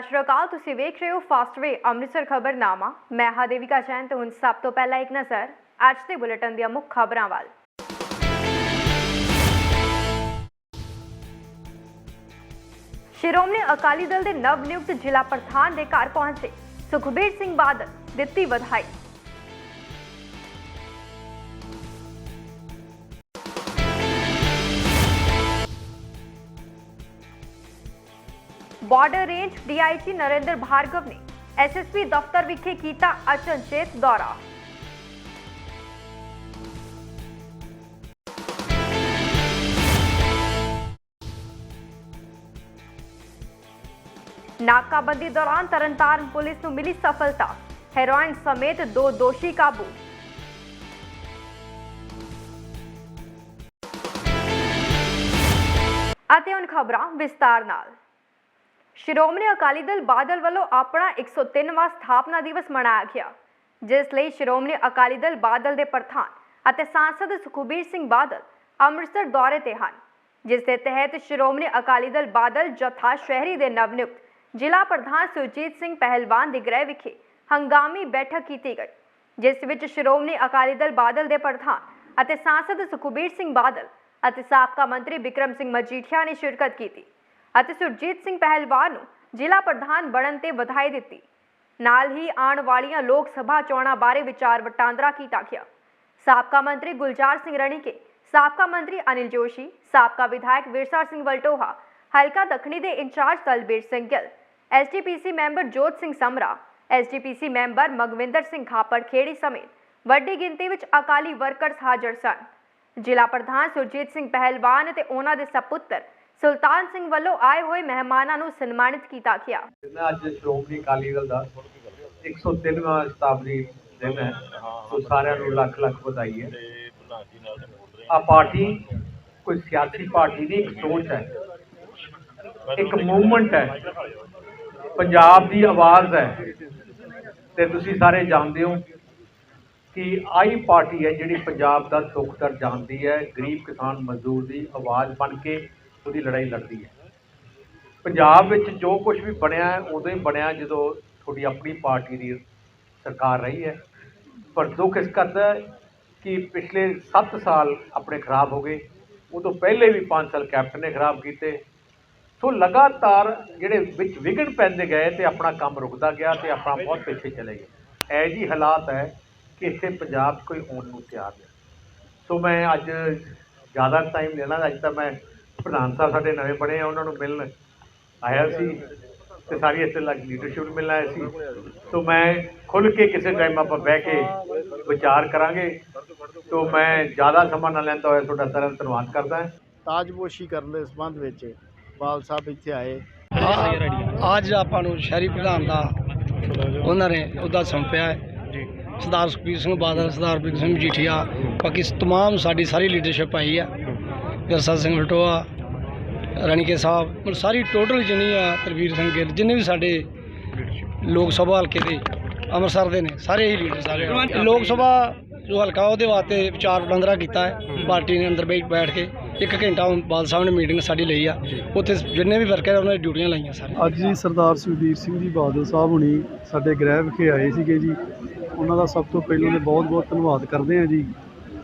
ਸਤਿ ਸ਼੍ਰੀ ਅਕਾਲ, ਤੁਸੀਂ ਵੇਖ ਰਹੇ ਹੋ ਫਾਸਟਵੇ ਅੰਮ੍ਰਿਤਸਰ ਖਬਰਨਾਮਾ ਮੈਂ ਹਾਂ ਦੇਵਿਕਾ ਜੈਨ ਤੇ ਹੁਣ ਸਭ ਤੋਂ ਪਹਿਲਾਂ ਇੱਕ ਨਜ਼ਰ ਅੱਜ ਦੇ ਬੁਲੇਟਿਨ ਦੀਆਂ ਮੁੱਖ ਖਬਰਾਂ ਵੱਲ। ਸ਼੍ਰੋਮਣੀ ਅਕਾਲੀ ਦਲ ਦੇ ਨਵ ਨਿਯੁਕਤ ਜ਼ਿਲ੍ਹਾ ਪ੍ਰਧਾਨ ਦੇ ਘਰ ਪਹੁੰਚੇ। ਸੁਖਬੀਰ ਸਿੰਘ ਬਾਦਲ, ਦਿੱਤੀ ਵਧਾਈ। Border range DIG Narinder Bhargav ਨੇ ਐਸਐਸਪੀ ਦਫ਼ਤਰ ਵਿਖੇ ਕੀਤਾ ਅਚਨਚੇਤ ਦੌਰਾ। ਨਾਕਾਬੰਦੀ ਦੌਰਾਨ ਤਰਨਤਾਰਨ ਪੁਲਿਸ ਨੂੰ ਮਿਲੀ ਸਫਲਤਾ। ਹੈਰੋਇਨ ਸਮੇਤ ਦੋ ਦੋਸ਼ੀ ਕਾਬੂ। ਅਤੇ ਹੁਣ ਖਬਰਾਂ ਵਿਸਤਾਰ ਨਾਲ। ਸ਼੍ਰੋਮਣੀ ਅਕਾਲੀ ਦਲ ਬਾਦਲ ਵੱਲੋਂ ਆਪਣਾ 103ਵਾਂ ਸਥਾਪਨਾ ਦਿਵਸ ਮਨਾਇਆ ਗਿਆ, ਜਿਸ ਲਈ ਸ਼੍ਰੋਮਣੀ ਅਕਾਲੀ ਦਲ ਬਾਦਲ ਦੇ ਪ੍ਰਧਾਨ ਅਤੇ ਸਾਂਸਦ ਸੁਖਬੀਰ ਸਿੰਘ ਬਾਦਲ ਅੰਮ੍ਰਿਤਸਰ ਦੌਰੇ ਤੇ ਹਨ, ਜਿਸ ਦੇ ਤਹਿਤ ਸ਼੍ਰੋਮਣੀ ਅਕਾਲੀ ਦਲ ਬਾਦਲ ਜਥਾ ਸ਼ਹਿਰੀ ਦੇ ਨਵਨਿਯੁਕਤ ਜ਼ਿਲ੍ਹਾ ਪ੍ਰਧਾਨ ਸੁਰਜੀਤ ਸਿੰਘ ਪਹਿਲਵਾਨ ਦੇ ਗ੍ਰਹਿ ਵਿਖੇ ਹੰਗਾਮੀ ਬੈਠਕ ਕੀਤੀ ਗਈ, ਜਿਸ ਵਿੱਚ ਸ਼੍ਰੋਮਣੀ ਅਕਾਲੀ ਦਲ ਬਾਦਲ ਦੇ ਪ੍ਰਧਾਨ ਅਤੇ ਸਾਂਸਦ ਸੁਖਬੀਰ ਸਿੰਘ ਬਾਦਲ ਅਤੇ ਸਾਬਕਾ ਮੰਤਰੀ ਵਿਕਰਮ ਸਿੰਘ ਮਜੀਠੀਆ ਨੇ ਸ਼ਿਰਕਤ ਕੀਤੀ। ਅਤੇ ਸੁਰਜੀਤ ਸਿੰਘ ਪਹਿਲਵਾਨ ਨੂੰ ਜ਼ਿਲ੍ਹਾ ਪ੍ਰਧਾਨ ਬਣਨ ਤੇ ਵਧਾਈ ਦਿੱਤੀ। ਨਾਲ ਹੀ ਆਉਣ ਵਾਲੀਆਂ ਲੋਕ ਸਭਾ ਚੋਣਾਂ ਬਾਰੇ ਵਿਚਾਰ ਵਟਾਂਦਰਾ ਕੀਤਾ ਗਿਆ। ਸਾਬਕਾ ਮੰਤਰੀ ਗੁਲਜ਼ਾਰ ਸਿੰਘ ਰਣੀਕੇ, ਸਾਬਕਾ ਮੰਤਰੀ ਅਨਿਲ ਜੋਸ਼ੀ, ਸਾਬਕਾ ਵਿਧਾਇਕ ਵਿਰਸਾ ਸਿੰਘ ਵਲਟੋਹਾ, ਹਲਕਾ ਦੱਖਣੀ ਦੇ incharge Talbir Singh Gill SGPC member Jot Singh Samra SGPC member Magwinder Singh Khapar Kheri ਸਮੇਤ ਵੱਡੀ ਗਿਣਤੀ ਵਿੱਚ ਅਕਾਲੀ ਵਰਕਰਸ ਹਾਜ਼ਰ ਸਨ। ਜ਼ਿਲ੍ਹਾ ਪ੍ਰਧਾਨ ਸੁਰਜੀਤ ਸਿੰਘ ਪਹਿਲਵਾਨ ਅਤੇ ਉਹਨਾਂ ਦੇ ਸਪੁੱਤਰ ਸੁਲਤਾਨ ਸਿੰਘ ਵੱਲੋਂ ਆਏ ਹੋਏ ਮਹਿਮਾਨਾਂ ਨੂੰ ਸਨਮਾਨਿਤ ਕੀਤਾ ਗਿਆ। ਮੈਂ ਅੱਜ ਸ਼੍ਰੋਮਣੀ ਅਕਾਲੀ ਦਲ ਦਾ 103ਵਾਂ ਸ਼ਤਾਬਦੀ ਦਿਨ ਹੈ। ਸੋ ਸਾਰਿਆਂ ਨੂੰ ਲੱਖ ਲੱਖ ਵਧਾਈ ਹੈ। ਆ ਪਾਰਟੀ ਕੋਈ ਸਿਆਸੀ ਪਾਰਟੀ ਨਹੀਂ, ਇੱਕ ਸੋਚ ਹੈ। ਇੱਕ ਮੂਵਮੈਂਟ ਹੈ। ਪੰਜਾਬ ਦੀ ਆਵਾਜ਼ ਹੈ। ਤੇ ਤੁਸੀਂ ਸਾਰੇ ਜਾਣਦੇ ਹੋ ਕਿ ਆਈ ਪਾਰਟੀ ਹੈ ਜਿਹੜੀ ਪੰਜਾਬ ਦਾ ਦੁੱਖ ਦਰਦ ਜਾਣਦੀ ਹੈ, ਗਰੀਬ ਕਿਸਾਨ ਮਜ਼ਦੂਰ ਦੀ ਆਵਾਜ਼ ਬਣ ਕੇ ਉਹਦੀ ਲੜਾਈ ਲੜਦੀ ਹੈ। ਪੰਜਾਬ ਵਿੱਚ ਜੋ ਕੁਝ ਵੀ ਬਣਿਆ ਉਦੋਂ ਹੀ ਬਣਿਆ ਜਦੋਂ ਤੁਹਾਡੀ ਆਪਣੀ ਪਾਰਟੀ ਦੀ ਸਰਕਾਰ ਰਹੀ ਹੈ। ਪਰ ਦੁੱਖ ਇਸ ਕਰਦਾ ਕਿ ਪਿਛਲੇ 7 ਸਾਲ ਆਪਣੇ ਖਰਾਬ ਹੋ ਗਏ। ਉਦੋਂ ਪਹਿਲੇ ਵੀ 5 ਸਾਲ ਕੈਪਟਨ ਨੇ ਖਰਾਬ ਕੀਤੇ। ਸੋ ਲਗਾਤਾਰ ਜਿਹੜੇ ਵਿੱਚ ਵਿਗੜ ਪੈਂਦੇ ਗਏ ਤੇ ਆਪਣਾ ਕੰਮ ਰੁਕਦਾ ਗਿਆ ਤੇ ਆਪਣਾ ਬਹੁਤ ਪਿੱਛੇ ਚਲੇ ਗਏ। ਇਹ ਜੀ ਹਾਲਾਤ ਹੈ ਕਿ ਇੱਥੇ ਪੰਜਾਬ 'ਚ ਕੋਈ ਹੋਣ ਨੂੰ ਤਿਆਰ ਨਹੀਂ। ਸੋ ਮੈਂ ਅੱਜ ਜ਼ਿਆਦਾ ਟਾਈਮ ਲੈਣਾ, ਅੱਜ ਤਾਂ ਮੈਂ ਪ੍ਰਧਾਨ ਸਾਹਿਬ ਸਾਡੇ ਨਵੇਂ ਬਣੇ ਆ ਉਹਨਾਂ ਨੂੰ ਮਿਲਣ ਆਇਆ ਸੀ ਤੇ ਸਾਰੀ ਇੱਥੇ ਲੱਗ ਲੀਡਰਸ਼ਿਪ ਨੂੰ ਮਿਲਣ ਆਇਆ ਸੀ। ਸੋ ਮੈਂ ਖੁੱਲ ਕੇ ਕਿਸੇ ਟਾਈਮ ਆਪਾਂ ਬਹਿ ਕੇ ਵਿਚਾਰ ਕਰਾਂਗੇ। ਸੋ ਮੈਂ ਜ਼ਿਆਦਾ ਸਮਾਂ ਨਾ ਲੈਂਦਾ ਹੋਇਆ ਤੁਹਾਡਾ ਸਾਰਿਆਂ ਦਾ ਧੰਨਵਾਦ ਕਰਦਾ। ਹਾਂ ਤਾਜਪੋਸ਼ੀ ਕਰਨ ਦੇ ਸੰਬੰਧ ਵਿੱਚ ਬਾਲ ਸਾਹਿਬ ਇੱਥੇ ਆਏ। ਅੱਜ ਆਪਾਂ ਨੂੰ ਸ਼ਹਿਰੀ ਪ੍ਰਧਾਨ ਦਾ ਉਹਨਾਂ ਨੇ ਉਹਦਾ ਸੌਂਪਿਆ ਹੈ। ਸਰਦਾਰ ਸੁਖਬੀਰ ਸਿੰਘ ਬਾਦਲ ਸਰਦਾਰ ਬਿਕ ਸਿੰਘ ਮਜੀਠੀਆ ਬਾਕੀ ਤਮਾਮ ਸਾਡੀ ਸਾਰੀ ਲੀਡਰਸ਼ਿਪ ਆਈ ਆ ਵਿਰਸਾ ਸਿੰਘ ਲਟੋਆ ਰਣੀਕੇ ਸਾਹਿਬ ਮਤਲਬ ਸਾਰੀ ਟੋਟਲ ਜਿੰਨੀ ਆ ਤਰਵੀਰ ਸਿੰਘ ਗਿੱਲ ਜਿੰਨੇ ਵੀ ਸਾਡੇ ਲੋਕ ਸਭਾ ਹਲਕੇ ਦੇ ਅੰਮ੍ਰਿਤਸਰ ਦੇ ਨੇ ਸਾਰੇ ਹੀ ਲੀਡਰ ਸਾਰੇ ਆ। ਲੋਕ ਸਭਾ ਜੋ ਹਲਕਾ ਉਹਦੇ ਵਾਸਤੇ ਵਿਚਾਰ ਵਟਾਂਦਰਾ ਕੀਤਾ ਹੈ ਪਾਰਟੀ ਨੇ ਅੰਦਰ ਬੈਠ ਬੈਠ ਕੇ ਇੱਕ ਘੰਟਾ ਬਾਲ ਸਾਹਿਬ ਨੇ ਮੀਟਿੰਗ ਸਾਡੀ ਲਈ ਆ। ਉੱਥੇ ਜਿੰਨੇ ਵੀ ਵਰਕਰ ਆ ਉਹਨਾਂ ਦੀ ਡਿਊਟੀਆਂ ਲਾਈਆਂ ਸਾਰੇ ਅੱਜ ਜੀ ਸਰਦਾਰ ਸੁਖਬੀਰ ਸਿੰਘ ਜੀ ਬਾਦਲ ਸਾਹਿਬ ਹੁਣੀ ਸਾਡੇ ਗ੍ਰਹਿ ਵਿਖੇ ਆਏ ਸੀਗੇ ਜੀ। ਉਹਨਾਂ ਦਾ ਸਭ ਤੋਂ ਪਹਿਲਾਂ ਤੇ ਬਹੁਤ-ਬਹੁਤ ਧੰਨਵਾਦ ਕਰਦੇ ਹਾਂ ਜੀ।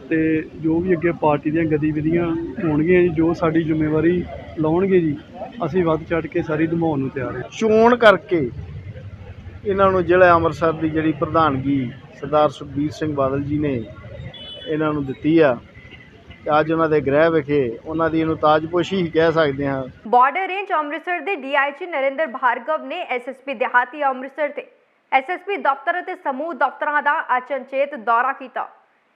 ਤੇ ਜੋ ਵੀ ਅੱਗੇ ਪਾਰਟੀ ਦੀਆਂ ਗਤੀਵਿਧੀਆਂ ਹੋਣਗੀਆਂ ਜੀ ਜੋ ਸਾਡੀ ਜ਼ਿੰਮੇਵਾਰੀ ਲਾਉਣਗੇ ਜੀ ਅਸੀਂ ਵੱਧ ਚੜ ਕੇ ਸਾਰੀ ਨਿਭਾਉਣ ਨੂੰ ਤਿਆਰ ਹਾਂ। ਚੋਣ ਕਰਕੇ ਇਹਨਾਂ ਨੂੰ ਜ਼ਿਲ੍ਹਾ ਅੰਮ੍ਰਿਤਸਰ ਦੀ ਜਿਹੜੀ ਪ੍ਰਧਾਨਗੀ ਸਰਦਾਰ ਸੁਖਬੀਰ ਸਿੰਘ ਬਾਦਲ ਜੀ ਨੇ ਇਹਨਾਂ ਨੂੰ ਦਿੱਤੀ ਆ ਤੇ ਅੱਜ ਉਹਨਾਂ ਦੇ ਗ੍ਰਹਿ ਵਿਖੇ ਉਹਨਾਂ ਦੀ ਇਹਨੂੰ ਤਾਜਪੋਸ਼ੀ ਹੀ ਕਹਿ ਸਕਦੇ ਹਾਂ। ਬਾਰਡਰ ਰੇਂਜ ਅੰਮ੍ਰਿਤਸਰ ਦੇ ਡੀਆਈਜੀ ਨਰਿੰਦਰ ਭਾਰਗਵ ਨੇ ਐਸਐਸਪੀ ਦਿਹਾਤੀ ਅੰਮ੍ਰਿਤਸਰ ਤੇ। ਐਸਐਸਪੀ ਦਫ਼ਤਰ ਅਤੇ ਸਮੂਹ ਦਫ਼ਤਰਾਂ ਦਾ ਅਚਨਚੇਤ ਦੌਰਾ ਕੀਤਾ।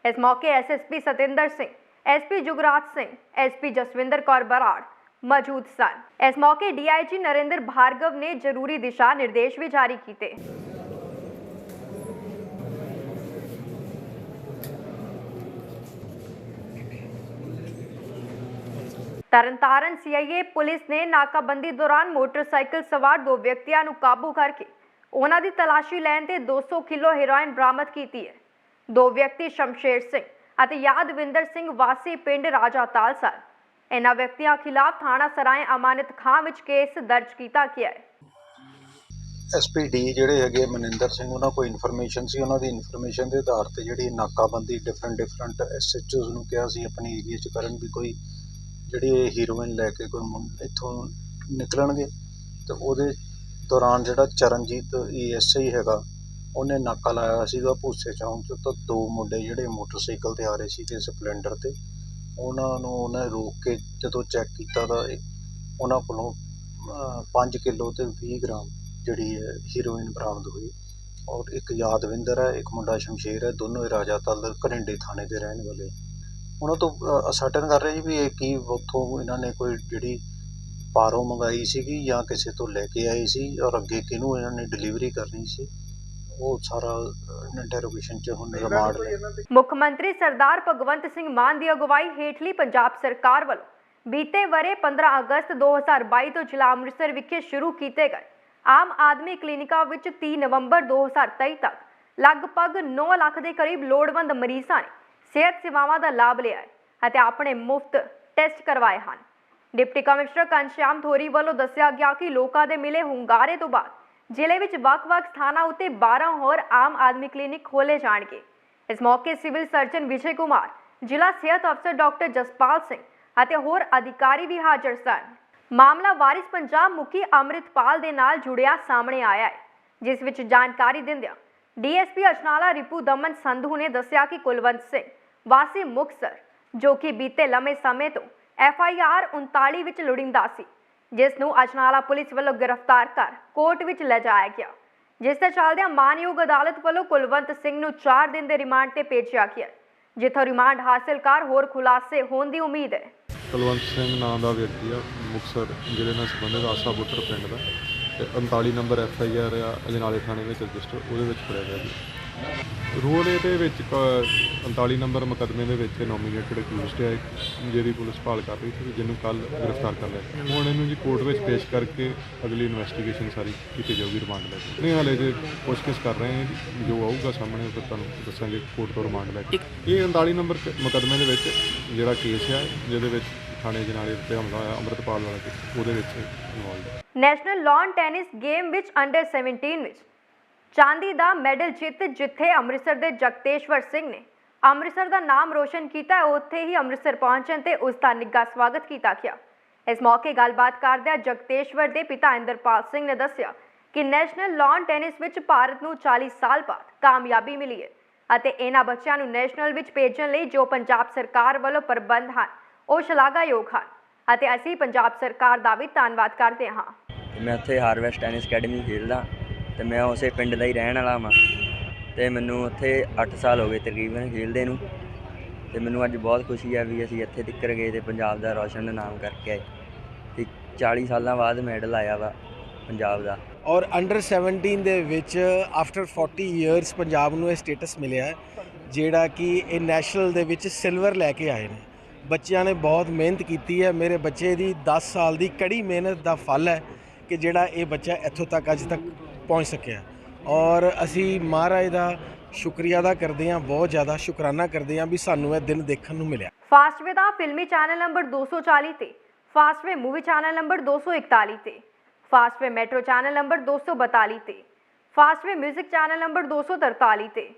ਇਸ ਮੌਕੇ SSP Satinder Singh SP Jugraj Singh SP Jaswinder Kaur Brar ਮੌਜੂਦ ਸਨ ਇਸ ਮੌਕੇ ਡੀਆਈਜੀ ਨਰਿੰਦਰ ਭਾਰਗਵ ਨੇ ਜ਼ਰੂਰੀ ਦਿਸ਼ਾ ਨਿਰਦੇਸ਼ ਵੀ ਜਾਰੀ ਕੀਤੇ ਤਰਨਤਾਰਨ ਸੀਆਈਏ ਪੁਲਿਸ ਨੇ ਨਾਕਾਬੰਦੀ ਦੌਰਾਨ ਮੋਟਰਸਾਈਕਲ ਸਵਾਰ ਦੋ ਵਿਅਕਤੀਆਂ ਨੂੰ ਕਾਬੂ ਕਰਕੇ ਉਹਨਾਂ ਦੀ ਤਲਾਸ਼ੀ ਲੈਣ ਤੇ 200 ਕਿਲੋ ਹੈਰੋਇਨ ਬਰਾਮਦ ਕੀਤੀ ਹੈ ਦੋ ਵਿਅਕਤੀ ਸ਼ਮਸ਼ੇਰ ਸਿੰਘ ਅਤੇ ਯਾਦਵਿੰਦਰ ਸਿੰਘ ਵਾਸੀ ਪਿੰਡ ਰਾਜਾ ਤਾਲ ਸਨ। ਇਹਨਾਂ ਵਿਅਕਤੀਆਂ ਖਿਲਾਫ ਥਾਣਾ ਸਰਾਏ ਅਮਾਨਤ ਖਾਂ ਵਿੱਚ ਕੇਸ ਦਰਜ ਕੀਤਾ ਗਿਆ ਹੈ। ਐਸਪੀਡੀ ਜਿਹੜੇ ਹੈਗੇ ਮਨਿੰਦਰ ਸਿੰਘ, ਉਹਨਾਂ ਕੋਲ ਇਨਫੋਰਮੇਸ਼ਨ ਸੀ। ਉਹਨਾਂ ਦੀ ਇਨਫੋਰਮੇਸ਼ਨ ਦੇ ਆਧਾਰ ਤੇ ਜਿਹੜੀ ਨਾਕਾਬੰਦੀ ਡਿਫਰੈਂਟ ਡਿਫਰੈਂਟ ਐਸਐਚਓਸ ਨੂੰ ਕਿਹਾ ਸੀ। ਆਪਣੇ ਏਰੀਆ 'ਚ ਕਰਨ ਵੀ ਕੋਈ ਜਿਹੜੀ ਇਹ ਹੀਰੋਇਨ ਲੈ ਕੇ ਕੋਈ ਇੱਥੋਂ ਨਿਕਲਣਗੇ। ਤੇ ਉਹਦੇ ਦੌਰਾਨ ਜਿਹੜਾ ਚਰਨਜੀਤ ਏਐਸਆਈ ਹੈਗਾ ਉਹਨੇ ਨਾਕਾ ਲਾਇਆ ਸੀਗਾ ਭੂਸੇ ਚੌਂਕ 'ਚ, ਤਾਂ ਦੋ ਮੁੰਡੇ ਜਿਹੜੇ ਮੋਟਰਸਾਈਕਲ ਤੇ ਆ ਰਹੇ ਸੀ ਤੇ ਸਪਲੈਂਡਰ ਤੇ, ਉਹਨਾਂ ਨੂੰ ਉਹਨੇ ਰੋਕ ਕੇ ਜਦੋਂ ਚੈੱਕ ਕੀਤਾ ਤਾਂ ਉਹਨਾਂ ਕੋਲੋਂ 5 ਕਿਲੋ ਤੇ 20 ਗ੍ਰਾਮ ਜਿਹੜੀ ਹੈ ਹੀਰੋਇਨ ਬਰਾਮਦ ਹੋਈ। ਔਰ ਇੱਕ ਯਾਦਵਿੰਦਰ ਹੈ, ਇੱਕ ਮੁੰਡਾ ਸ਼ਮਸ਼ੇਰ ਹੈ, ਦੋਨੋਂ ਹੀ ਰਾਜਾ ਤਲ ਘਰਿੰਡੇ ਥਾਣੇ ਦੇ ਰਹਿਣ ਵਾਲੇ ਉਹਨਾਂ ਤੋਂ ਅਸਰਟਨ ਕਰ ਰਹੇ ਸੀ ਵੀ ਇਹ ਕੀ ਉੱਥੋਂ ਇਹਨਾਂ ਨੇ ਕੋਈ ਜਿਹੜੀ ਪਾਰੋਂ ਮੰਗਾਈ ਸੀਗੀ ਜਾਂ ਕਿਸੇ ਤੋਂ ਲੈ ਕੇ ਆਏ ਸੀ, ਔਰ ਅੱਗੇ ਕਿਹਨੂੰ ਇਹਨਾਂ ਨੇ ਡਿਲੀਵਰੀ ਕਰਨੀ ਸੀ। ਉਹ ਸਾਰਾ ਇੰਟਰੋਗੇਸ਼ਨ ਚ ਹੁਣ ਰਿਮਾਂਡ ਮੁੱਖ ਮੰਤਰੀ ਸਰਦਾਰ ਭਗਵੰਤ ਸਿੰਘ ਮਾਨ ਦੀ ਅਗਵਾਈ ਹੇਠਲੀ ਪੰਜਾਬ ਸਰਕਾਰ ਵੱਲੋਂ ਬੀਤੇ ਵਰੇ 15 ਅਗਸਤ 2022 ਤੋਂ ਜ਼ਿਲ੍ਹਾ ਅੰਮ੍ਰਿਤਸਰ ਵਿਖੇ ਸ਼ੁਰੂ ਕੀਤੇ ਗਏ। ਆਮ ਆਦਮੀ ਕਲੀਨਿਕਾਂ ਵਿੱਚ 30 ਨਵੰਬਰ 2023 ਤੱਕ ਲਗਭਗ 9 ਲੱਖ ਦੇ ਕਰੀਬ ਲੋੜਵੰਦ ਮਰੀਜ਼ਾਂ ਨੇ ਸਿਹਤ ਸੇਵਾਵਾਂ ਦਾ ਲਾਭ ਲਿਆ ਹੈ ਅਤੇ ਆਪਣੇ ਮੁਫਤ ਟੈਸਟ ਕਰਵਾਏ ਹਨ। ਡਿਪਟੀ ਕਮਿਸ਼ਨਰ ਘਨਸ਼ਿਆਮ ਥੋਰੀ ਵੱਲੋਂ ਦੱਸਿਆ ਗਿਆ ਕਿ ਲੋਕਾਂ ਦੇ ਮਿਲੇ ਹੁੰਗਾਰੇ ਤੋਂ ਬਾਅਦ ਜ਼ਿਲ੍ਹੇ ਵਿੱਚ ਵੱਖ-ਵੱਖ ਸਥਾਨਾਂ ਉੱਤੇ 12 ਹੋਰ ਆਮ ਆਦਮੀ ਕਲੀਨਿਕ ਖੋਲੇ ਜਾਣਗੇ। ਇਸ ਮੌਕੇ ਸਿਵਲ ਸਰਜਨ ਵਿਜੇ ਕੁਮਾਰ, ਜ਼ਿਲ੍ਹਾ ਸਿਹਤ ਅਫਸਰ ਡਾਕਟਰ ਜਸਪਾਲ ਸਿੰਘ ਅਤੇ ਹੋਰ ਅਧਿਕਾਰੀ ਵੀ ਹਾਜ਼ਰ ਸਨ। ਮਾਮਲਾ ਵਾਰਿਸ ਪੰਜਾਬ ਮੁਖੀ ਅੰਮ੍ਰਿਤਪਾਲ ਦੇ ਨਾਲ ਜੁੜਿਆ ਸਾਹਮਣੇ ਆਇਆ ਹੈ, ਜਿਸ ਵਿੱਚ ਜਾਣਕਾਰੀ ਦਿੰਦਿਆਂ ਡੀਐਸਪੀ ਅਜਨਾਲਾ ਰਿਪੂ ਦਮਨ ਸੰਧੂ ਨੇ ਦੱਸਿਆ ਕਿ ਕੁਲਵੰਤ ਸਿੰਘ ਵਾਸੀ ਮੁਕਤਸਰ, ਜੋ ਕਿ ਬੀਤੇ ਲੰਮੇ ਸਮੇਂ ਤੋਂ ਐਫਆਈਆਰ 39 ਵਿੱਚ ਲੁੜਿੰਦਾ ਸੀ ਜਿਸ ਨੂੰ ਅਜਨਾਲਾ ਪੁਲਿਸ ਵੱਲੋਂ ਗ੍ਰਿਫਤਾਰ ਕਰ ਕੋਰਟ ਵਿੱਚ ਲਿਜਾਇਆ ਗਿਆ। ਜਿਸ ਦੇ ਚੱਲਦਿਆਂ ਮਾਨਯੋਗ ਅਦਾਲਤ ਵੱਲੋਂ ਕੁਲਵੰਤ ਸਿੰਘ ਨੂੰ 4 ਦਿਨ ਦੇ ਰਿਮਾਂਡ ਤੇ ਭੇਜਿਆ ਗਿਆ। ਜਿੱਥੋਂ ਰਿਮਾਂਡ ਹਾਸਲ ਕਰ ਹੋਰ ਖੁਲਾਸੇ ਹੋਣ ਦੀ ਉਮੀਦ ਹੈ। ਕੁਲਵੰਤ ਸਿੰਘ ਨਾਂ ਦਾ ਵਿਅਕਤੀ ਆ, ਮੁਕਤਸਰ ਜ਼ਿਲ੍ਹੇ ਨਾਲ ਸੰਬੰਧਿਤ ਆਸਾ ਬੁੱਟਰ ਪਿੰਡ ਦਾ ਤੇ 39 ਨੰਬਰ ਐਫ ਆਈ ਆਰ ਆ, ਅਜਨਾਲੇ ਥਾਣੇ ਵਿੱਚ ਰਜਿਸਟਰ, ਉਹਦੇ ਵਿੱਚ ਫੜਿਆ ਗਿਆ ਜੀ ਰੋਲ ਇਹਦੇ ਵਿੱਚ ਕ- 39 ਨੰਬਰ ਮੁਕੱਦਮੇ ਦੇ ਵਿੱਚ ਨੋਮੀਨੇਟਡ ਅਕਿਊਜ਼ਡ ਹੈ ਜਿਹਦੀ ਪੁਲਿਸ ਭਾਲ ਕਰ ਰਹੀ ਸੀ ਜਿਹਨੂੰ ਕੱਲ ਗ੍ਰਿਫਤਾਰ ਕਰ ਲਿਆ ਗਿਆ। ਹੁਣ ਇਹਨੂੰ ਜੀ ਕੋਰਟ ਵਿੱਚ ਪੇਸ਼ ਕਰਕੇ ਅਗਲੀ ਇਨਵੈਸਟੀਗੇਸ਼ਨ ਸਾਰੀ ਕੀਤੀ ਜਾਊਗੀ ਰਿਮਾਂਡ ਲੈ ਕੇ। ਨਹੀਂ ਹਾਲੇ ਜੇ ਪੁੱਛਗਿੱਛ ਕਰ ਰਹੇ ਹਾਂ ਜੀ, ਜੋ ਆਊਗਾ ਸਾਹਮਣੇ ਉਹ ਫਿਰ ਤੁਹਾਨੂੰ ਦੱਸਾਂਗੇ ਕੋਰਟ ਤੋਂ ਰਿਮਾਂਡ ਲੈ ਕੇ। ਇਹ 39 ਨੰਬਰ ਕ- ਮੁਕੱਦਮੇ ਦੇ ਵਿੱਚ ਜਿਹੜਾ ਕੇਸ ਹੈ ਜਿਹਦੇ ਵਿੱਚ ਥਾਣੇ ਜਨਾਲੇ ਉੱਤੇ ਹਮਲਾ ਹੋਇਆ ਅੰਮ੍ਰਿਤਪਾਲ ਵਾਲਾ ਕੇਸ ਉਹਦੇ ਵਿੱਚ involve national lawn tennis game ਵਿੱਚ ਅੰਡਰ 17 ਵਿੱਚ ਚਾਂਦੀ ਦਾ ਮੈਡਲ ਜਿੱਤ ਜਿੱਥੇ ਅੰਮ੍ਰਿਤਸਰ ਦੇ ਜਗਤੇਸ਼ਵਰ ਸਿੰਘ ਨੇ। ਅੰਮ੍ਰਿਤਸਰ ਦਾ ਨਾਮ ਰੋਸ਼ਨ ਕੀਤਾ, ਉੱਥੇ ਹੀ ਅੰਮ੍ਰਿਤਸਰ ਪਹੁੰਚਣ ਤੇ ਉਸ ਦਾ ਨਿੱਘਾ ਸਵਾਗਤ ਕੀਤਾ ਗਿਆ। ਇਸ ਮੌਕੇ ਗੱਲਬਾਤ ਕਰਦਿਆਂ ਜਗਤੇਸ਼ਵਰ ਦੇ ਪਿਤਾ ਇੰਦਰਪਾਲ ਸਿੰਘ ਨੇ ਦੱਸਿਆ ਕਿ ਨੈਸ਼ਨਲ ਲਾਨ ਟੈਨਿਸ ਵਿੱਚ ਭਾਰਤ ਨੂੰ 40 ਸਾਲ ਬਾਅਦ ਕਾਮਯਾਬੀ ਮਿਲੀ ਹੈ ਅਤੇ ਇਹਨਾਂ ਬੱਚਿਆਂ ਨੂੰ ਨੈਸ਼ਨਲ ਵਿੱਚ ਭੇਜਣ ਲਈ ਜੋ ਪੰਜਾਬ ਸਰਕਾਰ ਵੱਲੋਂ ਪ੍ਰਬੰਧ ਹਨ, ਉਹ ਸ਼ਲਾਘਾਯੋਗ ਹਨ ਅਤੇ ਅਸੀਂ ਪੰਜਾਬ ਸਰਕਾਰ ਦਾ ਵੀ ਧੰਨਵਾਦ ਕਰਦੇ ਹਾਂ। ਮੈਂ ਉੱਥੇ ਹਾਰਵੈਸਟ ਟੈਨਿਸ ਅਕੈਡਮੀ ਖੇਡਦਾ। ਤੇ ਮੈਂ ਉਸੇ ਪਿੰਡ ਦਾ ਹੀ ਰਹਿਣ ਵਾਲਾ ਵਾਂ ਤੇ ਮੈਨੂੰ ਉੱਥੇ 8 ਸਾਲ ਹੋ ਗਏ ਤਕਰੀਬਨ ਖੇਡਦੇ ਨੂੰ ਤੇ ਮੈਨੂੰ ਅੱਜ ਬਹੁਤ ਖੁਸ਼ੀ ਆ ਵੀ ਅਸੀਂ ਇੱਥੇ ਤੱਕ ਗਏ ਤੇ ਪੰਜਾਬ ਦਾ ਰੌਸ਼ਨ ਨਾਮ ਕਰਕੇ ਆਏ ਤੇ 40 ਸਾਲਾਂ ਬਾਅਦ ਮੈਡਲ ਆਇਆ ਵਾ ਪੰਜਾਬ ਦਾ। ਔਰ ਅੰਡਰ 17 ਦੇ ਵਿੱਚ ਆਫਟਰ 40 ਇਅਰਸ ਪੰਜਾਬ ਨੂੰ ਇਹ ਸਟੇਟਸ ਮਿਲਿਆ ਜਿਹੜਾ ਕਿ ਇਹ ਨੈਸ਼ਨਲ ਦੇ ਵਿੱਚ ਸਿਲਵਰ ਲੈ ਕੇ ਆਏ ਨੇ। ਬੱਚਿਆਂ ਨੇ ਬਹੁਤ ਮਿਹਨਤ ਕੀਤੀ ਹੈ। ਮੇਰੇ ਬੱਚੇ ਦੀ 10 ਸਾਲ ਦੀ ਕੜੀ ਮਿਹਨਤ ਦਾ ਫਲ ਹੈ ਕਿ ਜਿਹੜਾ ਇਹ ਬੱਚਾ ਇੱਥੋਂ ਤੱਕ ਅੱਜ ਤੱਕ ਪਹੁੰਚ ਸਕਿਆ ਔਰ ਅਸੀਂ ਮਹਾਰਾਜ ਦਾ ਸ਼ੁਕਰੀਆ ਅਦਾ ਕਰਦੇ ਹਾਂ, ਬਹੁਤ ਜ਼ਿਆਦਾ ਸ਼ੁਕਰਾਨਾ ਕਰਦੇ ਹਾਂ ਵੀ ਸਾਨੂੰ ਇਹ ਦਿਨ ਦੇਖਣ ਨੂੰ ਮਿਲਿਆ। ਫਾਸਟਵੇ ਦਾ ਫਿਲਮੀ ਚੈਨਲ ਨੰਬਰ 240 ਤੇ, ਫਾਸਟਵੇ ਮੂਵੀ ਚੈਨਲ ਨੰਬਰ 241 ਤੇ, ਫਾਸਟਵੇ ਮੈਟਰੋ ਚੈਨਲ ਨੰਬਰ 242 ਤੇ, ਫਾਸਟਵੇ 뮤직 ਚੈਨਲ ਨੰਬਰ 243 ਤੇ,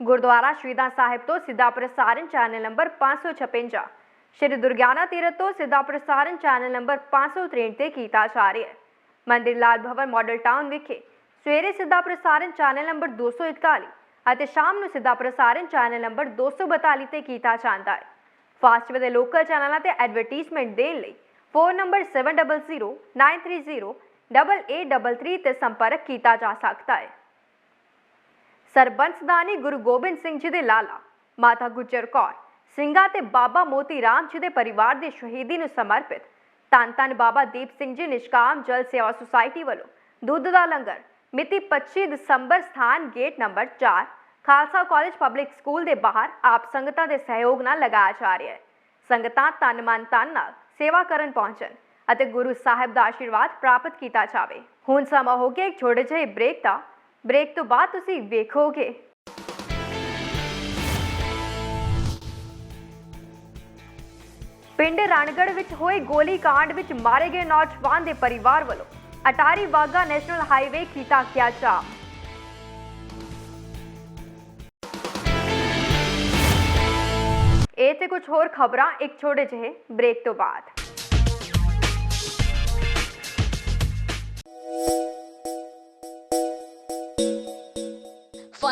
ਗੁਰਦੁਆਰਾ ਸ਼ਹੀਦਾਂ ਸਾਹਿਬ ਤੋਂ ਸਿੱਧਾ ਪ੍ਰਸਾਰਣ ਚੈਨਲ ਨੰਬਰ 556 ਸ਼੍ਰੀ ਦੁਰਗਿਆਨਾ ਤੀਰਥ ਤੋਂ ਸਿੱਧਾ ਪ੍ਰਸਾਰਣ ਚੈਨਲ ਨੰਬਰ 563 ਤੇ ਕੀਤਾ ਜਾ ਰਿਹਾ ਹੈ। ਮੰਦਿਰ ਲਾਲ ਭਵਨ ਮਾਡਲ ਟਾਊਨ ਵਿਖੇ ਸਵੇਰੇ ਸਿੱਧਾ ਪ੍ਰਸਾਰਣ ਚੈਨਲ ਨੰਬਰ 241 ਅਤੇ ਸ਼ਾਮ ਨੂੰ ਸਿੱਧਾ ਪ੍ਰਸਾਰਣ ਚੈਨਲ ਨੰਬਰ 242 ਤੇ ਕੀਤਾ ਜਾਂਦਾ ਹੈ। ਫਾਸਟਵੇ ਦੇ ਲੋਕਲ ਚੈਨਲਾਂ ਤੇ ਐਡਵਰਟਾਈਜ਼ਮੈਂਟ ਦੇਣ ਲਈ ਫੋਨ ਨੰਬਰ 7009338833 ਤੇ ਸੰਪਰਕ ਕੀਤਾ ਜਾ ਸਕਦਾ ਹੈ। ਸਰਬੰਸਦਾਨੀ ਗੁਰੂ ਗੋਬਿੰਦ ਸਿੰਘ ਜੀ ਦੇ ਲਾਲਾ, ਮਾਤਾ ਗੁਜਰ ਕੌਰ, ਸਿੰਘਾ ਤੇ ਬਾਬਾ ਮੋਤੀ ਰਾਮ ਜੀ ਦੇ ਪਰਿਵਾਰ ਦੀ ਸ਼ਹੀਦੀ ਨੂੰ ਸਮਰਪਿਤ ਧੰਨ ਧੰਨ ਬਾਬਾ ਦੀਪ ਸਿੰਘ ਜੀ ਨਿਸ਼ਕਾਮ ਜਲ ਸੇਵਾ ਸੁਸਾਇਟੀ ਵੱਲੋਂ ਦੁੱਧ ਦਾ ਲੰਗਰ ਮਿਤੀ 25 ਦਸੰਬਰ ਸਥਾਨ gate number 4 Khalsa college public school ਦੇ ਬਾਹਰ ਆਪ ਸੰਗਤਾਂ ਦੇ ਸਹਿਯੋਗ ਨਾਲ ਲਗਾਇਆ ਜਾ ਰਿਹਾ ਹੈ। ਸੰਗਤਾਂ ਤਨ ਮਨ ਧਨ ਨਾਲ ਸੇਵਾ ਕਰਨ ਪਹੁੰਚਣ ਅਤੇ ਗੁਰੂ ਸਾਹਿਬ ਦਾ ਆਸ਼ੀਰਵਾਦ ਪ੍ਰਾਪਤ ਕੀਤਾ ਜਾਵੇ। ਹੁਣ ਸਮਾਂ ਹੋ ਗਿਆ ਇੱਕ ਛੋਟੇ ਜਿਹੇ ਬ੍ਰੇਕ ਦਾ। ਬ੍ਰੇਕ ਤੋਂ ਬਾਅਦ ਤੁਸੀਂ ਵੇਖੋਗੇ। ਪਿੰਡ ਰਣਗੜ ਵਿੱਚ ਹੋਏ ਗੋਲੀ ਕਾਂਡ ਵਿੱਚ ਮਾਰੇ ਗਏ ਨੌਜਵਾਨ ਦੇ ਪਰਿਵਾਰ ਵੱਲੋਂ ਅਟਾਰੀ ਵਾਗਾ ਨੈਸ਼ਨਲ ਹਾਈਵੇ ਕੀਤਾ ਗਿਆ ਇਹ ਤੇ ਕੁਝ ਹੋਰ ਖਬਰਾਂ, ਇੱਕ ਛੋਟੇ ਜਿਹੇ ਬ੍ਰੇਕ ਤੋਂ ਬਾਅਦ।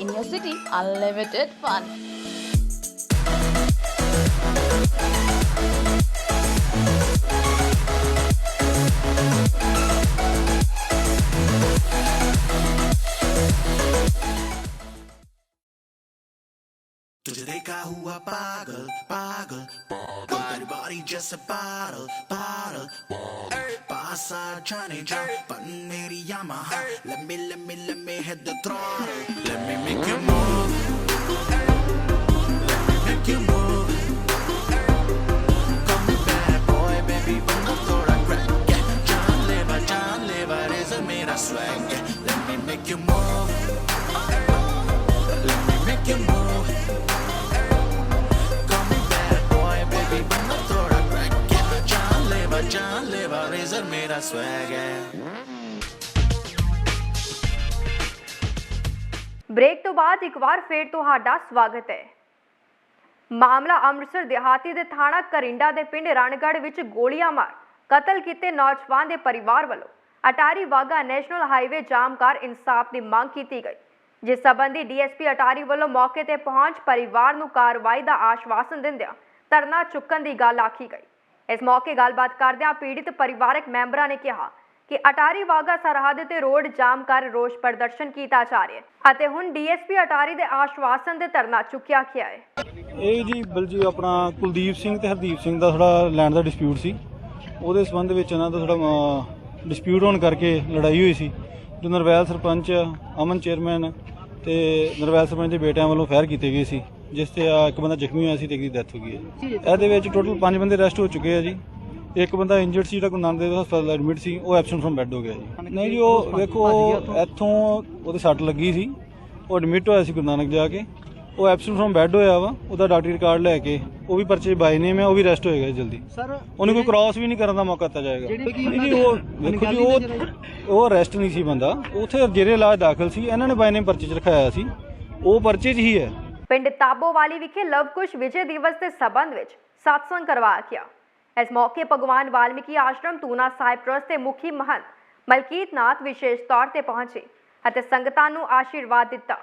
In your city, unlimited fun. का हुआ पागल पागल। बारी जस पारल पारल पासा जाने जा पन मेरी यामा लम्बे लम्बे लम्बे है the throttle let me Let me make you move. Let me make you move. जानलेवा जानलेवा रेज़र मेरा swag है ਬ੍ਰੇਕ ਤੋਂ ਬਾਅਦ ਇੱਕ ਵਾਰ ਫੇਰ ਤੁਹਾਡਾ ਸਵਾਗਤ ਹੈ ਮਾਮਲਾ ਅੰਮ੍ਰਿਤਸਰ ਦਿਹਾਤੀ ਦੇ ਥਾਣਾ ਕਰਿੰਡਾ ਦੇ ਪਿੰਡ ਰਣਗੜ੍ਹ ਵਿੱਚ ਗੋਲੀਆਂ ਮਾਰ ਕਤਲ ਕੀਤੇ ਨੌਜਵਾਨ ਦੇ ਪਰਿਵਾਰ ਵੱਲੋਂ Attari Wagah national highway jam ਕਰ ਇਨਸਾਫ ਦੀ ਮੰਗ ਕੀਤੀ ਗਈ ਜਿਸ ਸੰਬੰਧੀ ਡੀਐਸਪੀ ਅਟਾਰੀ ਵੱਲੋਂ ਮੌਕੇ ਤੇ ਪਹੁੰਚ ਪਰਿਵਾਰ ਨੂੰ ਕਾਰਵਾਈ ਦਾ ਆਸ਼ਵਾਸਨ ਦਿੰਦਿਆਂ ਧਰਨਾ ਚੁੱਕਣ ਦੀ ਗੱਲ ਆਖੀ ਗਈ ਇਸ ਮੌਕੇ ਗੱਲਬਾਤ ਕਰਦਿਆਂ ਪੀੜਿਤ ਪਰਿਵਾਰਕ ਮੈਂਬਰਾਂ ਨੇ ਕਿਹਾ ਕਿ ਅਟਾਰੀ ਵਾਗਾ ਸਰਹੱਦ ਤੇ ਰੋਡ ਜਾਮ ਕਰ ਰੋਸ ਪ੍ਰਦਰਸ਼ਨ ਕੀਤਾ ਜਾ ਰਿਹਾ ਹੈ ਅਤੇ ਹੁਣ ਡੀਐਸਪੀ ਅਟਾਰੀ ਦੇ ਆਸ਼ਵਾਸਨ ਤੇ ਧਰਨਾ ਚੁੱਕਿਆ ਗਿਆ ਹੈ। ਇਹ ਜੀ ਬਲਜੀ ਆਪਣਾ ਕੁਲਦੀਪ ਸਿੰਘ ਤੇ ਹਰਦੀਪ ਸਿੰਘ ਦਾ ਥੋੜਾ ਲੈਂਡ ਦਾ ਡਿਸਪਿਊਟ ਸੀ। ਉਹਦੇ ਸੰਬੰਧ ਵਿੱਚ ਇਹਨਾਂ ਦਾ ਥੋੜਾ ਡਿਸਪਿਊਟ ਹੋਣ ਕਰਕੇ ਲੜਾਈ ਹੋਈ ਸੀ। ਜੋ ਨਰਵੈਲ ਸਰਪੰਚ, ਅਮਨ ਚੇਅਰਮੈਨ ਤੇ ਨਰਵੈਲ ਸਰਪੰਚ ਦੇ ਬੇਟਿਆਂ ਵੱਲੋਂ ਫਾਇਰ ਕੀਤੇ ਗਏ ਸੀ। ਜਿਸ ਤੇ ਆ ਇੱਕ ਬੰਦਾ ਜ਼ਖਮੀ ਹੋਇਆ ਸੀ ਤੇ ਇੱਕ ਦੀ ਡੈਥ ਹੋ ਗਈ ਹੈ। ਜੀ। ਇਹਦੇ ਵਿੱਚ ਟੋਟਲ 5 ਬੰਦੇ ਅਰੈਸਟ ਹੋ ਚੁੱਕੇ ਆ ਜੀ। ਇੱਕ ਬੰਦਾ ਇੰਜਰਡ ਸੀ ਜਿਹੜਾ ਗੁਰੂ ਨਾਨਕ ਦੇਵ ਹਸਪਤਾਲ ਐਡਮਿਟ ਸੀ ਉਹ ਐਬਸੈਂਟ ਫਰਮ ਬੈੱਡ ਹੋ ਗਿਆ ਜੀ। ਨਹੀਂ ਜੀ ਉਹ ਵੇਖੋ ਇੱਥੋਂ ਉਹਦੇ ਸੱਟ ਲੱਗੀ ਸੀ। ਉਹ ਐਡਮਿਟ ਹੋਇਆ ਸੀ ਗੁਰੂ ਨਾਨਕ ਜਾ ਕੇ। ਉਹ ਐਬਸੈਂਟ ਫਰਮ ਬੈੱਡ ਹੋਇਆ ਵਾ ਉਹਦਾ ਡਾਕਟਰੀ ਰਿਕਾਰਡ ਲੈ ਕੇ ਉਹ ਵੀ ਪਰਚੇ ਬਾਈ ਨੇਮ ਹੈ ਉਹ ਵੀ ਅਰੈਸਟ ਹੋਏਗਾ ਜਲਦੀ। ਸਰ ਉਹਨੂੰ ਕੋਈ ਕ੍ਰਾਸ ਵੀ ਨਹੀਂ ਕਰਨ ਦਾ ਮੌਕਾ ਦਿੱਤਾ ਜਾਏਗਾ। ਨਹੀਂ ਜੀ ਉਹ ਵੇਖੋ ਜੀ ਉਹ ਉਹ ਅਰੈਸਟ ਨਹੀਂ ਸੀ ਬੰਦਾ। ਉਥੇ ਜੇਰੇ ਇਲਾਜ ਦਾਖਲ ਸੀ। ਇਹਨਾਂ ਨੇ ਬਾਈ ਨੇਮ ਪਰਚੇ 'ਚ ਰਖਾਇਆ ਸੀ। ਉਹ ਪਰਚੇ 'ਚ ਹੀ ਹੈ। ਪਿੰਡ ਤਾਬੋਵਾਲੀ ਵਿਖੇ ਲਵਕੁਸ਼ ਵਿਜੇ ਦਿਵਸ ਦੇ ਸਬੰਧ ਵਿੱਚ ਸਤਸੰਗ ਕਰਵਾਇਆ ਗਿਆ ਇਸ ਮੌਕੇ ਭਗਵਾਨ ਵਾਲਮੀਕੀ ਆਸ਼ਰਮ ਤੂਨਾ ਸਾਹਿਬ ਟਰਸਟ ਦੇ ਮੁਖੀ ਮਹੰਤ ਮਲਕੀਤ ਨਾਥ ਵਿਸ਼ੇਸ਼ ਤੌਰ ਤੇ ਪਹੁੰਚੇ ਅਤੇ ਸੰਗਤਾਂ ਨੂੰ ਆਸ਼ੀਰਵਾਦ ਦਿੱਤਾ।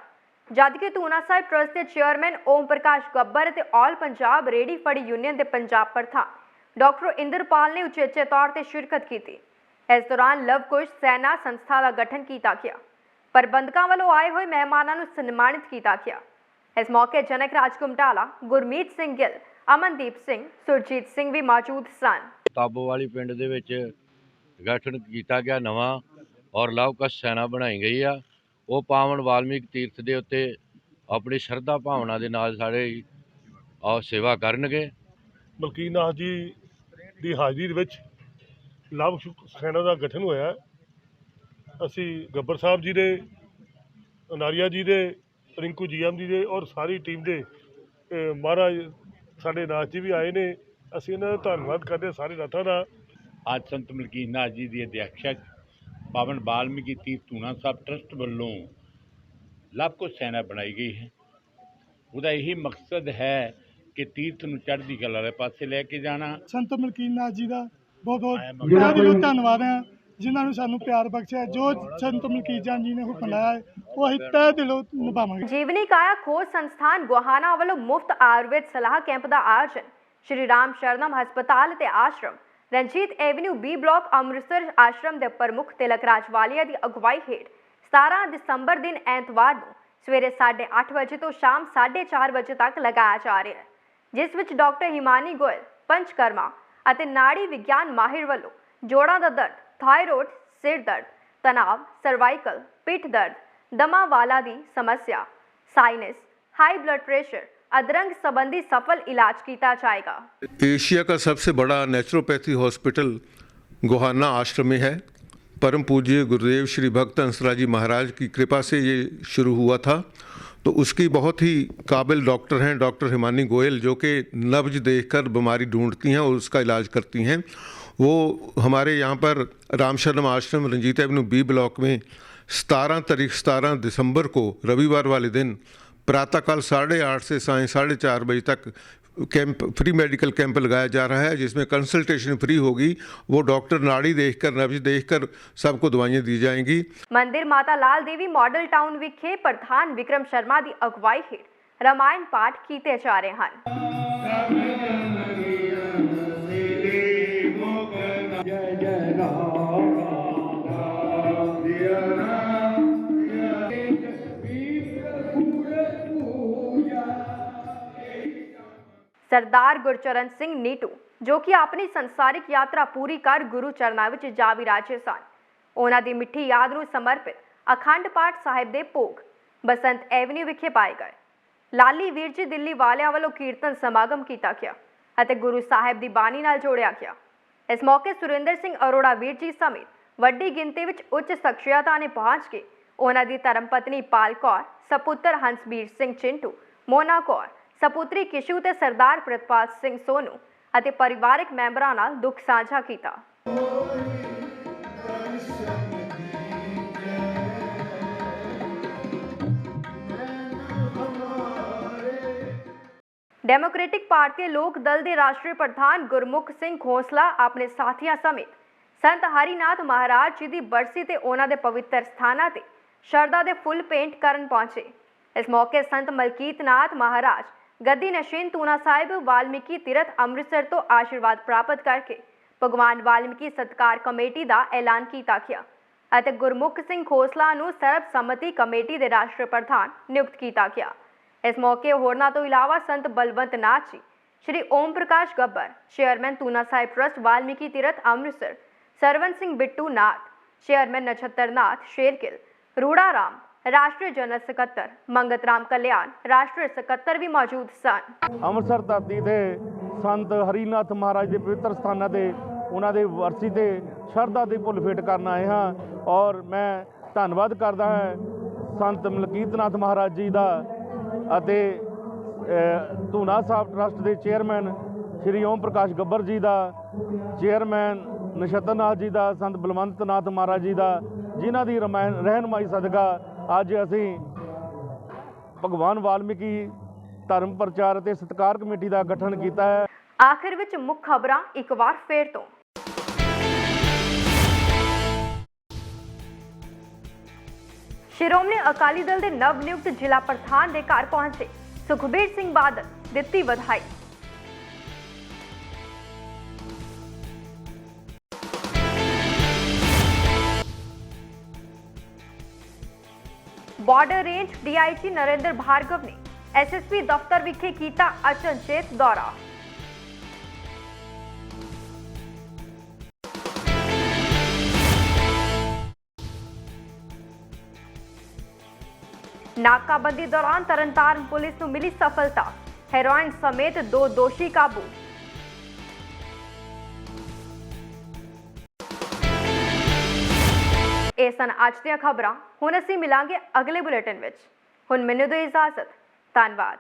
ਜਦਕਿ ਤੂਨਾ ਸਾਹਿਬ ਟਰਸਟ ਦੇ ਚੇਅਰਮੈਨ ਓਮ ਪ੍ਰਕਾਸ਼ ਗੱਬਰ ਅਤੇ ਆਲ ਪੰਜਾਬ ਰੇਡੀ ਫੜੀ ਯੂਨੀਅਨ ਦੇ ਪੰਜਾਬ ਪ੍ਰਧਾਨ ਡਾਕਟਰ ਇੰਦਰਪਾਲ ਨੇ ਉਚੇਚੇ ਤੌਰ ਤੇ ਸ਼ਿਰਕਤ ਕੀਤੀ। ਇਸ ਦੌਰਾਨ ਲਵਕੁਸ਼ ਸੈਨਾ ਸੰਸਥਾ ਦਾ ਗਠਨ ਕੀਤਾ ਗਿਆ। ਪ੍ਰਬੰਧਕਾਂ ਵੱਲੋਂ ਆਏ ਹੋਏ ਮਹਿਮਾਨਾਂ ਨੂੰ ਸਨਮਾਨਿਤ ਕੀਤਾ ਗਿਆ। ਇਸ ਮੌਕੇ ਜਨਕ ਰਾਜ ਕੁਮਟਾਲਾ ਗੁਰਮੀਤ ਸਿੰਘ ਗਿੱਲ ਅਮਨਦੀਪ ਸਿੰਘ ਸੁਰਜੀਤ ਸਿੰਘ ਵੀ ਮੌਜੂਦ ਸਨ। ਤਾਬੋਵਾਲੀ ਪਿੰਡ ਦੇ ਵਿੱਚ ਗਠਨ ਕੀਤਾ ਗਿਆ ਨਵਾਂ ਔਰ ਲਵਕਸ਼ ਸੈਨਾ ਬਣਾਈ ਗਈ ਆ। ਉਹ ਪਾਵਨ ਵਾਲਮੀਕ ਤੀਰਥ ਦੇ ਉੱਤੇ ਆਪਣੀ ਸ਼ਰਧਾ ਭਾਵਨਾ ਦੇ ਨਾਲ ਸਾਰੇ ਆ ਸੇਵਾ ਕਰਨਗੇ। ਮਲਕੀਤ ਨਾਥ ਜੀ ਦੀ ਹਾਜ਼ਰੀ ਦੇ ਵਿੱਚ ਲਵ ਸੈਨਾ ਦਾ ਗਠਨ ਹੋਇਆ। ਹੈ। ਅਸੀਂ ਗੱਬਰ ਸਾਹਿਬ ਜੀ ਦੇ ਅਨਾਰੀਆ ਜੀ ਦੇ ਰਿੰਕੂ ਜੀਐਮ ਜੀ ਦੇ ਔਰ ਸਾਰੀ ਟੀਮ ਦੇ ਮਹਾਰਾਜ ਸਾਡੇ ਨਾਥ ਜੀ ਵੀ ਆਏ ਨੇ। ਅਸੀਂ ਇਹਨਾਂ ਦਾ ਧੰਨਵਾਦ ਕਰਦੇ ਹਾਂ ਸਾਰੇ ਨਾਥਾਂ ਦਾ। ਅੱਜ ਸੰਤ ਮਲਕੀਤ ਨਾਥ ਜੀ ਦੀ ਅਧਿਆਕਸ਼ਕ ਪਾਵਨ ਬਾਲਮੀਕੀ ਤੀਰਥ ਧੂਣਾ ਸਾਹਿਬ ਟਰਸਟ ਵੱਲੋਂ ਲਵ ਕੁਸ਼ ਸੈਨਾ ਬਣਾਈ ਗਈ ਹੈ। ਉਹਦਾ ਇਹੀ ਮਕਸਦ ਹੈ ਕਿ ਤੀਰਥ ਨੂੰ ਚੜ੍ਹਦੀ ਕਲਾ ਵਾਲੇ ਪਾਸੇ ਲੈ ਕੇ ਜਾਣਾ। ਸੰਤ ਮਲਕੀਤ ਨਾਥ ਜੀ ਦਾ ਬਹੁਤ ਬਹੁਤ ਧੰਨਵਾਦ ਹੈ। ਜਿਨ੍ਹਾਂ ਨੂੰ ਸਾਨੂੰ ਪਿਆਰ ਬਖਸ਼ਿਆ, ਜੋ ਸੰਤ ਮਲਕੀਤ ਜਾਨ ਜੀ ਨੇ ਹੁਕਮ ਲਾਇਆ ਹੈ, ਉਹ ਅਸੀਂ ਤਹਿ ਦਿਲੋਂ ਨਿਭਾਵਾਂਗੇ। ਜੀਵਨੀ ਕਾਇਆ ਖੋਜ ਸੰਸਥਾਨ ਗੁਹਾਨਾ ਵੱਲੋਂ ਮੁਫਤ ਆਯੁਰਵੇਦ ਸਲਾਹ ਕੈਂਪ ਦਾ ਆਯੋਜਨ, ਸ਼੍ਰੀ ਰਾਮ ਸ਼ਰਨਮ ਹਸਪਤਾਲ ਤੇ Ashram, Ranjit avenue B block Amritsar ਆਸ਼ਰਮ ਦੇ ਪ੍ਰਮੁੱਖ ਤਿਲਕ ਰਾਜਵਾਲੀਆ ਦੀ ਅਗਵਾਈ ਹੇਠ 17 ਦਸੰਬਰ ਦਿਨ ਐਤਵਾਰ ਨੂੰ ਸਵੇਰੇ 8:30 ਵਜੇ ਤੋਂ ਸ਼ਾਮ 4:30 ਵਜੇ ਤੱਕ ਲਗਾਇਆ ਜਾ ਰਿਹਾ ਹੈ, ਜਿਸ ਵਿੱਚ ਡਾਕਟਰ ਹਿਮਾਨੀ ਗੋਇਲ, ਪੰਚਕਰਮਾ ਅਤੇ ਨਾੜੀ ਵਿਗਿਆਨ ਮਾਹਿਰ ਵੱਲੋਂ ਜੋੜਾਂ ਦਾ ਦਰਦ थायराइड, सिर दर्द, तनाव सर्वाइकल पीठ दर्द दमा वालादी समस्या साइनस हाई ब्लड प्रेशर अदरंग संबंधी सफल इलाज किया जाएगा। एशिया का सबसे बड़ा नेचुरोपैथी हॉस्पिटल गोहाना आश्रम में है। परम पूज्य गुरुदेव श्री भक्त हंसरा जी महाराज की कृपा से ये शुरू हुआ था। तो उसकी बहुत ही काबिल डॉक्टर हैं, डॉक्टर हिमानी गोयल, जो कि नब्ज देखकर बीमारी ढूंढती हैं और उसका इलाज करती हैं। वो हमारे यहाँ पर रामशरणम आश्रम रंजीत एवेन्यू बी ब्लॉक में सतारह तारीख सतारह दिसंबर को रविवार वाले दिन प्रातःकाल साढ़े आठ से साय साढ़े चार बजे तक कैंप फ्री मेडिकल कैंप लगाया जा रहा है जिसमें कंसल्टेशन फ्री होगी वो डॉक्टर नाड़ी देखकर नब्ज देखकर सबको दवाइयाँ दी जाएंगी ਮੰਦਿਰ ਮਾਤਾ ਲਾਲ ਦੇਵੀ ਮਾਡਲ ਟਾਊਨ ਵਿਖੇ ਪ੍ਰਧਾਨ ਵਿਕਰਮ ਸ਼ਰਮਾ ਦੀ ਅਗਵਾਈ ਹੇਠ ਰਮਾਇਣ ਪਾਠ ਕੀਤੇ ਜਾ ਰਹੇ ਹਨ ਸਰਦਾਰ ਗੁਰਚਰਨ ਸਿੰਘ ਨੀਟੂ, ਜੋ ਕਿ ਆਪਣੀ ਸੰਸਾਰਿਕ ਯਾਤਰਾ ਪੂਰੀ ਕਰ ਗੁਰੂ ਚਰਨਾਂ ਵਿੱਚ ਜਾ ਵਿਰਾਜੇ ਸਨ। ਉਹਨਾਂ ਦੀ ਮਿੱਠੀ ਯਾਦ ਨੂੰ ਸਮਰਪਿਤ ਅਖੰਡ ਪਾਠ ਸਾਹਿਬ ਦੇ ਭੋਗ ਬਸੰਤ ਐਵਨਿਊ ਵਿਖੇ ਪਾਏ ਗਏ। ਲਾਲੀ ਵੀਰ ਜੀ ਦਿੱਲੀ ਵਾਲਿਆਂ ਵੱਲੋਂ ਕੀਰਤਨ ਸਮਾਗਮ ਕੀਤਾ ਗਿਆ ਅਤੇ ਗੁਰੂ ਸਾਹਿਬ ਦੀ ਬਾਣੀ ਨਾਲ ਜੋੜਿਆ ਗਿਆ। ਇਸ ਮੌਕੇ ਸੁਰਿੰਦਰ ਸਿੰਘ ਅਰੋੜਾ, ਵੀਰ ਜੀ ਸਮੇਤ ਵੱਡੀ ਗਿਣਤੀ ਵਿੱਚ ਉੱਚ ਸ਼ਖਸੀਅਤਾਂ ਨੇ ਪਹੁੰਚ ਕੇ ਉਹਨਾਂ ਦੀ ਧਰਮ ਪਤਨੀ ਪਾਲ ਕੌਰ, ਸਪੁੱਤਰ ਹੰਸਬੀਰ ਸਿੰਘ ਚਿੰਟੂ, ਮੋਨਾ ਕੌਰ, ਸਪੁੱਤਰੀ ਕਿਸ਼ੂ ਤੇ ਸਰਦਾਰ ਪ੍ਰਤਪਾਲ ਸਿੰਘ ਸੋਨੂ ਅਤੇ ਪਰਿਵਾਰਕ ਮੈਂਬਰਾਂ ਨਾਲ ਦੁੱਖ ਸਾਂਝਾ ਕੀਤਾ। ਡੈਮੋਕ੍ਰੈਟਿਕ ਭਾਰਤੀ ਲੋਕ ਦਲ ਦੇ ਰਾਸ਼ਟਰੀ ਪ੍ਰਧਾਨ ਗੁਰਮੁਖ ਸਿੰਘ ਖੋਸਲਾ ਆਪਣੇ ਸਾਥੀਆਂ ਸਮੇਤ ਸੰਤ ਹਰੀਨਾਥ ਮਹਾਰਾਜ ਜੀ ਦੀ ਬਰਸੀ ਤੇ ਉਹਨਾਂ ਦੇ ਪਵਿੱਤਰ ਸਥਾਨਾਂ ਤੇ ਸ਼ਰਧਾ ਦੇ ਫੁੱਲ ਪੇਂਟ ਕਰਨ ਪਹੁੰਚੇ। ਇਸ ਮੌਕੇ ਸੰਤ ਮਲਕੀਤ ਨਾਥ ਮਹਾਰਾਜ, ਗੱਦੀ ਨਸ਼ੀਨ ਤੂਨਾ ਸਾਹਿਬ, ਵਾਲਮੀਕੀ ਤੀਰਥ ਅੰਮ੍ਰਿਤਸਰ ਤੋਂ ਆਸ਼ੀਰਵਾਦ ਪ੍ਰਾਪਤ ਕਰਕੇ ਭਗਵਾਨ ਵਾਲਮੀਕੀ ਸਤਕਾਰ ਕਮੇਟੀ ਦਾ ਐਲਾਨ ਕੀਤਾ ਗਿਆ ਅਤੇ ਗੁਰਮੁਖ ਸਿੰਘ ਖੋਸਲਾ ਨੂੰ ਸਰਬਸੰਮਤੀ ਕਮੇਟੀ ਦੇ ਰਾਸ਼ਟਰੀ ਪ੍ਰਧਾਨ ਨਿਯੁਕਤ ਕੀਤਾ ਗਿਆ। ਇਸ ਮੌਕੇ ਹੋਰਨਾਂ ਤੋਂ ਇਲਾਵਾ Sant Balwant Nath ji, Shri Om Prakash Gabbar, chairman Tuna Sahib trust, Valmiki Tirath, Amritsar, Sarwan Singh Bittu Nath, chairman Nachhattarnath Sherkil Rura Ram, ਰਾਸ਼ਟਰੀ ਜਨਰਲ ਸਕੱਤਰ, ਮੰਗਤ ਰਾਮ ਕਲਿਆਣ, ਰਾਸ਼ਟਰੀ ਸਕੱਤਰ ਵੀ ਮੌਜੂਦ ਸਨ। ਅੰਮ੍ਰਿਤਸਰ ਧਰਤੀ ਤੇ ਸੰਤ ਹਰੀਨਾਥ ਮਹਾਰਾਜ ਦੇ ਪਵਿੱਤਰ ਸਥਾਨਾਂ ਤੇ ਉਹਨਾਂ ਦੇ ਵਰਸੀ ਤੇ ਸ਼ਰਧਾ ਦੀ ਭੁੱਲ ਫੇਟ ਕਰਨ ਆਏ ਹਾਂ ਔਰ ਮੈਂ ਧੰਨਵਾਦ ਕਰਦਾ ਹਾਂ ਸੰਤ ਮਲਕੀਤਨਾਥ ਮਹਾਰਾਜ ਜੀ ਦਾ ਅਤੇ ਧੂਨਾ ਸਾਹਿਬ ਟਰਸਟ ਦੇ ਚੇਅਰਮੈਨ ਸ਼੍ਰੀ ਓਮ ਪ੍ਰਕਾਸ਼ ਗੱਬਰ ਜੀ ਦਾ, ਚੇਅਰਮੈਨ ਨਛੱਤਰਨਾਥ ਜੀ ਦਾ, ਸੰਤ ਬਲਵੰਤ ਨਾਥ ਮਹਾਰਾਜ ਜੀ ਦਾ, ਜਿਨ੍ਹਾਂ ਦੀ ਰਮਾਇਣ, ਰਹਿਨਮਾਈ ਸਦਕਾ ਅੱਜ ਅਸੀਂ ਭਗਵਾਨ ਵਾਲਮੀਕੀ ਧਰਮ ਪ੍ਰਚਾਰ ਅਤੇ ਸਤਿਕਾਰ ਕਮੇਟੀ ਦਾ ਗਠਨ ਕੀਤਾ ਹੈ। ਆਖਿਰ ਵਿੱਚ ਮੁੱਖ ਖਬਰਾਂ ਇੱਕ ਵਾਰ ਫੇਰ ਤੋਂ। ਸ਼੍ਰੋਮਣੀ ਅਕਾਲੀ ਦਲ ਦੇ ਨਵ ਨਿਯੁਕਤ ਜ਼ਿਲ੍ਹਾ ਪ੍ਰਧਾਨ ਦੇ ਘਰ ਪਹੁੰਚੇ। ਸੁਖਬੀਰ ਸਿੰਘ ਬਾਦਲ, ਦਿੱਤੀ ਵਧਾਈ। Border range DIG Narinder Bhargav ਨੇ ਐਸਐਸਪੀ ਦਫ਼ਤਰ ਵਿਖੇ ਕੀਤਾ ਅਚਨਚੇਤ ਦੌਰਾ। ਨਾਕਾਬੰਦੀ ਦੌਰਾਨ ਤਰਨਤਾਰਨ ਪੁਲਿਸ ਨੂੰ ਮਿਲੀ ਸਫਲਤਾ। ਹੈਰੋਇਨ ਸਮੇਤ ਦੋ ਦੋਸ਼ੀ ਕਾਬੂ। ਇਹ ਸਨ ਅੱਜ ਦੀਆਂ ਖਬਰਾਂ। ਹੁਣ ਅਸੀਂ ਮਿਲਾਂਗੇ ਅਗਲੇ ਬੁਲੇਟਿਨ ਵਿੱਚ। ਹੁਣ ਮੈਨੂੰ ਦਿਓ ਇਜਾਜ਼ਤ। ਧੰਨਵਾਦ।